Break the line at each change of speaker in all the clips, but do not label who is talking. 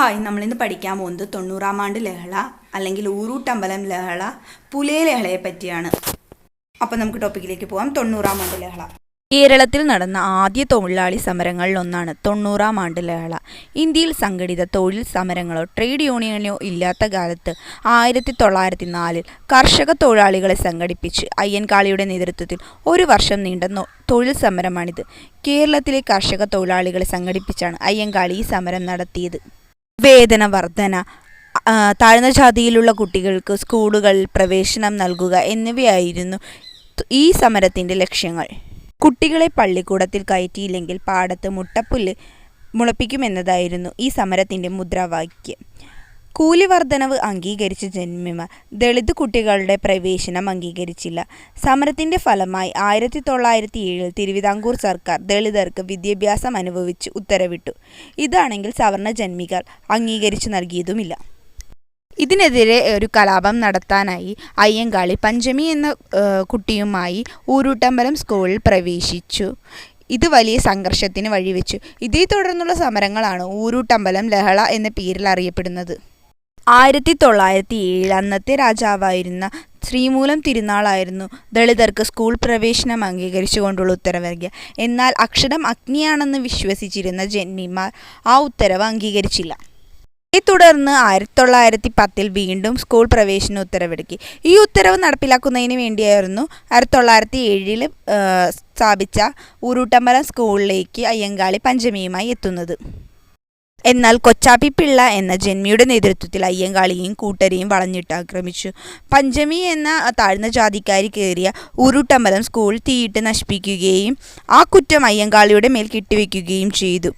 Hi നമ്മളിന്ന് പഠിക്കാൻ പോകുന്നത് തൊണ്ണൂറാം ആണ്ട് ലഹള അല്ലെങ്കിൽ ഊരൂട്ടമ്പലം ലഹള പുലേ ലഹളയെ പറ്റിയാണ്. അപ്പം നമുക്ക് ടോപ്പിക്കിലേക്ക് പോകാം തൊണ്ണൂറാം ആണ്ട് ലഹള.
കേരളത്തിൽ നടന്ന ആദ്യ തൊഴിലാളി സമരങ്ങളിൽ ഒന്നാണ് തൊണ്ണൂറാം ആണ്ട് ലഹള. ഇന്ത്യയിൽ സംഘടിത തൊഴിൽ സമരങ്ങളോ ട്രേഡ് യൂണിയനോ ഇല്ലാത്ത കാലത്ത് ആയിരത്തി തൊള്ളായിരത്തി നാലിൽ കർഷക തൊഴിലാളികളെ സംഘടിപ്പിച്ച് അയ്യൻകാളിയുടെ നേതൃത്വത്തിൽ ഒരു വർഷം നീണ്ട തൊഴിൽ സമരമാണിത്. കേരളത്തിലെ കർഷക തൊഴിലാളികളെ സംഘടിപ്പിച്ചാണ് അയ്യൻകാളി ഈ സമരം നടത്തിയത്. വേതന വർധന താഴ്ന്ന ജാതിയിലുള്ള കുട്ടികൾക്ക് സ്കൂളുകളിൽ പ്രവേശനം നൽകുക എന്നിവയായിരുന്നു ഈ സമരത്തിന്റെ ലക്ഷ്യങ്ങൾ. കുട്ടികളെ പള്ളിക്കൂടത്തിൽ കയറ്റിയില്ലെങ്കിൽ പാടത്ത് മുട്ടപ്പുല്ല് മുളപ്പിക്കുമെന്നതായിരുന്നു ഈ സമരത്തിന്റെ മുദ്രാവാക്യം. കൂലി വർധനവ് അംഗീകരിച്ച ജന്മിമാർ ദളിത് കുട്ടികളുടെ പ്രവേശനം അംഗീകരിച്ചില്ല. സമരത്തിന്റെ ഫലമായി ആയിരത്തി തൊള്ളായിരത്തി ഏഴിൽ തിരുവിതാംകൂർ സർക്കാർ ദളിതർക്ക് വിദ്യാഭ്യാസം അനുഭവിച്ച് ഉത്തരവിട്ടു. ഇതാണെങ്കിൽ സവർണ ജന്മികൾ അംഗീകരിച്ചു നൽകിയതുമില്ല. ഇതിനെതിരെ ഒരു കലാപം നടത്താനായി അയ്യങ്കാളി പഞ്ചമി എന്ന കുട്ടിയുമായി ഊരൂട്ടമ്പലം സ്കൂളിൽ പ്രവേശിച്ചു. ഇത് വലിയ സംഘർഷത്തിന് വഴിവെച്ചു. ഇതേ തുടർന്നുള്ള സമരങ്ങളാണ് ഊരൂട്ടമ്പലം ലഹള എന്ന പേരിൽ അറിയപ്പെടുന്നത്. ആയിരത്തി തൊള്ളായിരത്തി ഏഴിൽ അന്നത്തെ രാജാവായിരുന്ന ശ്രീമൂലം തിരുനാളായിരുന്നു ദളിതർക്ക് സ്കൂൾ പ്രവേശനം അംഗീകരിച്ചുകൊണ്ടുള്ള ഉത്തരവിറങ്ങിയ എന്നാൽ അക്ഷരം അഗ്നിയാണെന്ന് വിശ്വസിച്ചിരുന്ന ജന്മിമാർ ആ ഉത്തരവ് അംഗീകരിച്ചില്ല. ഇതേ തുടർന്ന് ആയിരത്തി തൊള്ളായിരത്തി പത്തിൽ വീണ്ടും സ്കൂൾ പ്രവേശന ഉത്തരവെടുക്കി. ഈ ഉത്തരവ് നടപ്പിലാക്കുന്നതിന് വേണ്ടിയായിരുന്നു ആയിരത്തി തൊള്ളായിരത്തി ഏഴിൽ സ്ഥാപിച്ച ഉരുട്ടമ്പലം സ്കൂളിലേക്ക് അയ്യങ്കാളി പഞ്ചമിയുമായി എത്തുന്നത്. എന്നാൽ കൊച്ചാപ്പി പിള്ള എന്ന ജന്മിയുടെ നേതൃത്വത്തിൽ അയ്യങ്കാളിയും കൂട്ടരെയും വളഞ്ഞിട്ട് ആക്രമിച്ചു പഞ്ചമി എന്ന താഴ്ന്ന ജാതിക്കാരി കയറിയ ഉരുട്ടമ്പലം സ്കൂൾ തീയിട്ട് നശിപ്പിക്കുകയും ആ കുറ്റം അയ്യങ്കാളിയുടെ മേൽ കെട്ടിവെക്കുകയും ചെയ്തു.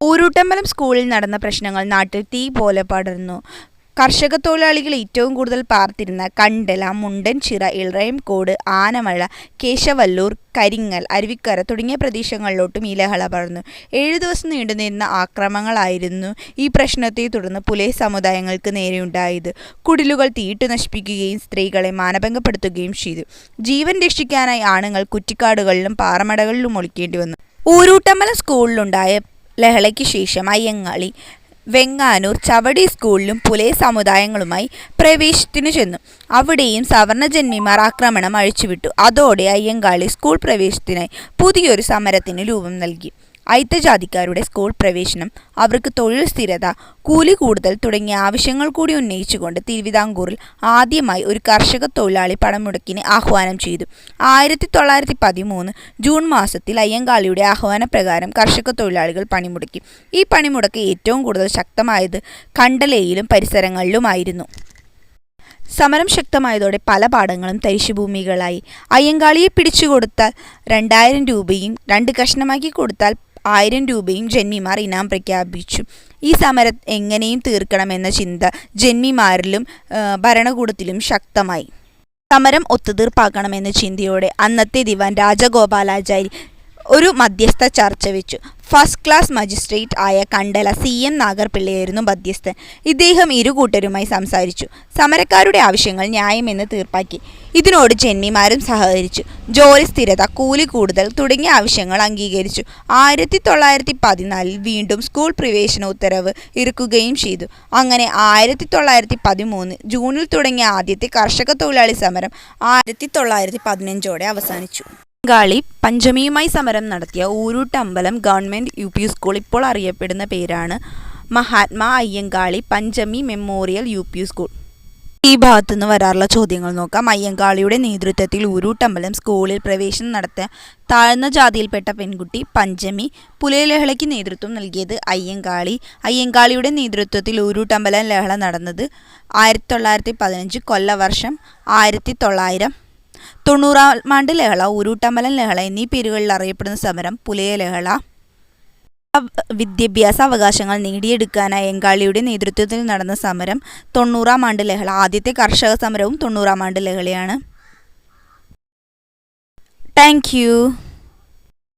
ഊരൂട്ടമ്പലം സ്കൂളിൽ നടന്ന പ്രശ്നങ്ങൾ നാട്ടിൽ തീ പോലെ പടർന്നു. കർഷക തൊഴിലാളികൾ ഏറ്റവും കൂടുതൽ പാർത്തിരുന്ന കണ്ടല മുണ്ടൻചിറ ഇളറയംകോട് ആനമഴ കേശവല്ലൂർ കരിങ്ങൽ അരുവിക്കര തുടങ്ങിയ പ്രദേശങ്ങളിലോട്ടും ഈ ലഹള പടർന്നു. ഏഴു ദിവസം നീണ്ടുനിന്ന ആക്രമണങ്ങളായിരുന്നു ഈ പ്രശ്നത്തെ തുടർന്ന് പുലേ സമുദായങ്ങൾക്ക് നേരെയുണ്ടായത്. കുടിലുകൾ തീട്ടു നശിപ്പിക്കുകയും സ്ത്രീകളെ മാനഭംഗപ്പെടുത്തുകയും ചെയ്തു. ജീവൻ രക്ഷിക്കാനായി ആണുങ്ങൾ കുറ്റിക്കാടുകളിലും പാറമടകളിലും ഒളിക്കേണ്ടി വന്നു. ഊരൂട്ടമ്പലം സ്കൂളിലുണ്ടായ ലഹളയ്ക്ക് ശേഷം അയ്യങ്കാളി വെങ്ങാനൂർ ചവടി സ്കൂളിലും പുലേ സമുദായങ്ങളുമായി പ്രവേശത്തിനു ചെന്നു. അവിടെയും സവർണജന്മിമാർ ആക്രമണം അഴിച്ചുവിട്ടു. അതോടെ അയ്യങ്കാളി സ്കൂൾ പ്രവേശത്തിനായി പുതിയൊരു സമരത്തിന് രൂപം നൽകി. അയിത്തജാതിക്കാരുടെ സ്കൂൾ പ്രവേശനം അവർക്ക് തൊഴിൽ സ്ഥിരത കൂലി കൂടുതൽ തുടങ്ങിയ ആവശ്യങ്ങൾ കൂടി ഉന്നയിച്ചുകൊണ്ട് തിരുവിതാംകൂറിൽ ആദ്യമായി ഒരു കർഷക തൊഴിലാളി പണമുടക്കിന് ആഹ്വാനം ചെയ്തു. ആയിരത്തി തൊള്ളായിരത്തി പതിമൂന്ന് ജൂൺ മാസത്തിൽ അയ്യങ്കാളിയുടെ ആഹ്വാനപ്രകാരം കർഷക തൊഴിലാളികൾ പണിമുടക്കി. ഈ പണിമുടക്ക് ഏറ്റവും കൂടുതൽ ശക്തമായത് കണ്ടലയിലും പരിസരങ്ങളിലുമായിരുന്നു. സമരം ശക്തമായതോടെ പല പാടങ്ങളും തരിശുഭൂമികളായി. അയ്യങ്കാളിയെ പിടിച്ചുകൊടുത്താൽ രണ്ടായിരം രൂപയും രണ്ട് കഷ്ണമാക്കി കൊടുത്താൽ ആയിരം രൂപയും ജന്മിമാർ ഇനാം പ്രഖ്യാപിച്ചു. ഈ സമരം എങ്ങനെയും തീർക്കണമെന്ന ചിന്ത ജന്മിമാരിലും ഭരണകൂടത്തിലും ശക്തമായി. സമരം ഒത്തുതീർപ്പാക്കണമെന്ന ചിന്തയോടെ അന്നത്തെ ദിവാൻ രാജഗോപാലാചാരി ഒരു മധ്യസ്ഥ ചർച്ച വെച്ചു. ഫസ്റ്റ് ക്ലാസ് മജിസ്ട്രേറ്റ് ആയ കണ്ടല സി എം നാഗർപിള്ളയായിരുന്നു മധ്യസ്ഥൻ. ഇദ്ദേഹം ഇരു കൂട്ടരുമായി സംസാരിച്ചു. സമരക്കാരുടെ ആവശ്യങ്ങൾ ന്യായമെന്ന് തീർപ്പാക്കി. ഇതിനോട് ജന്മിമാരും സഹകരിച്ചു. ജോലി സ്ഥിരത കൂലി കൂടുതൽ തുടങ്ങിയ ആവശ്യങ്ങൾ അംഗീകരിച്ചു. ആയിരത്തി തൊള്ളായിരത്തി പതിനാലിൽ വീണ്ടും സ്കൂൾ പ്രവേശന ഉത്തരവ് ഇറക്കുകയും ചെയ്തു. അങ്ങനെ ആയിരത്തി തൊള്ളായിരത്തി പതിമൂന്ന് ജൂണിൽ തുടങ്ങിയ ആദ്യത്തെ കർഷക തൊഴിലാളി സമരം ആയിരത്തി തൊള്ളായിരത്തി പതിനഞ്ചോടെ അവസാനിച്ചു. ബംഗാളി പഞ്ചമിയുമായി സമരം നടത്തിയ Ooruttambalam government U P school ഇപ്പോൾ അറിയപ്പെടുന്ന പേരാണ് Mahatma Ayyankali Panchami memorial U P school. ഈ ഭാഗത്തു നിന്ന് വരാറുള്ള ചോദ്യങ്ങൾ നോക്കാം. അയ്യങ്കാളിയുടെ നേതൃത്വത്തിൽ ഊരൂട്ടമ്പലം സ്കൂളിൽ പ്രവേശനം നടത്തിയ താഴ്ന്ന ജാതിയിൽപ്പെട്ട പെൺകുട്ടി പഞ്ചമി പുലയലഹളയ്ക്ക് നേതൃത്വം നൽകിയത് അയ്യങ്കാളി. അയ്യങ്കാളിയുടെ നേതൃത്വത്തിൽ ഊരൂട്ടമ്പലം ലഹള നടന്നത് ആയിരത്തി തൊള്ളായിരത്തി പതിനഞ്ച് കൊല്ലവർഷം ആയിരത്തി തൊള്ളായിരം തൊണ്ണൂറാം ആണ്ട് ലഹള ഉരുട്ടമ്പലൻ ലഹള എന്നീ പേരുകളിൽ അറിയപ്പെടുന്ന സമരം പുലയ ലഹള വിദ്യാഭ്യാസ അവകാശങ്ങൾ നേടിയെടുക്കാനായി എങ്കാളിയുടെ നേതൃത്വത്തിൽ നടന്ന സമരം തൊണ്ണൂറാം ആണ്ട് ലഹള. ആദ്യത്തെ കർഷക സമരവും തൊണ്ണൂറാം ആണ്ട് ലഹളയാണ്. താങ്ക്